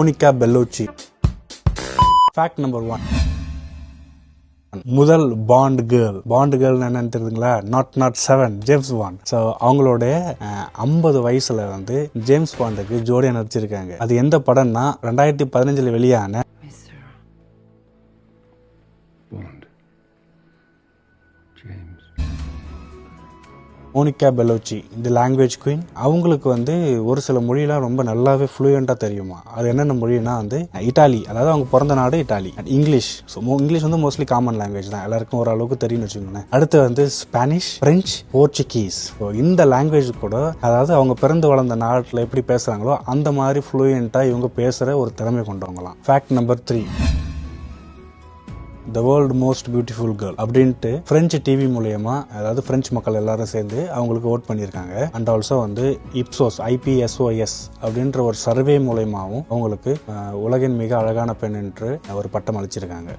Monica Bellucci. Fact number one முதல் Bond girl Bond girl என்னன்னு தெரியுதுங்களா? Not not seven James Bond so அவங்களோட ஐம்பது வயசுல வந்து ஜேம்ஸ் பாண்டுக்கு ஜோடியா நடிச்சிருக்காங்க. அது எந்த படம்னா ரெண்டாயிரத்தி பதினஞ்சுல வெளியான மோனிகா பெலோச்சி இந்த லாங்குவேஜ் குயின் அவங்களுக்கு வந்து ஒரு சில மொழியெலாம் ரொம்ப நல்லாவே ஃப்ளூயண்ட்டாக தெரியுமா? அது என்னென்ன மொழினா வந்து இட்டாலி அதாவது அவங்க பிறந்த நாடு Italy. And English so English வந்து மோஸ்ட்லி காமன் லாங்குவேஜ் தான். எல்லாருக்கும் ஓரளவுக்கு தெரியும்னு வச்சுக்கோங்களேன். அடுத்து வந்து ஸ்பானிஷ் பிரெஞ்ச் போர்ச்சுகீஸ் ஸோ இந்த லாங்குவேஜ் கூட அதாவது அவங்க பிறந்து வளர்ந்த நாட்டில் எப்படி பேசுகிறாங்களோ அந்த மாதிரி ஃப்ளூயண்ட்டாக இவங்க பேசுகிற ஒரு திறமை கொண்டவங்களாம். Fact number three the world most beautiful girl அப்படின்ட்டு பிரெஞ்சு டிவி மூலயமா அதாவது பிரெஞ்சு மக்கள் எல்லாரும் சேர்ந்து அவங்களுக்கு ஓட் பண்ணியிருக்காங்க. அண்ட் ஆல்சோ வந்து இப்சோஸ் ஐபிஎஸ்ஓஎஸ் அப்படின்ற ஒரு சர்வே மூலயமாவும் அவங்களுக்கு உலகின் மிக அழகான பெண் என்று ஒரு பட்டம் அளிச்சிருக்காங்க.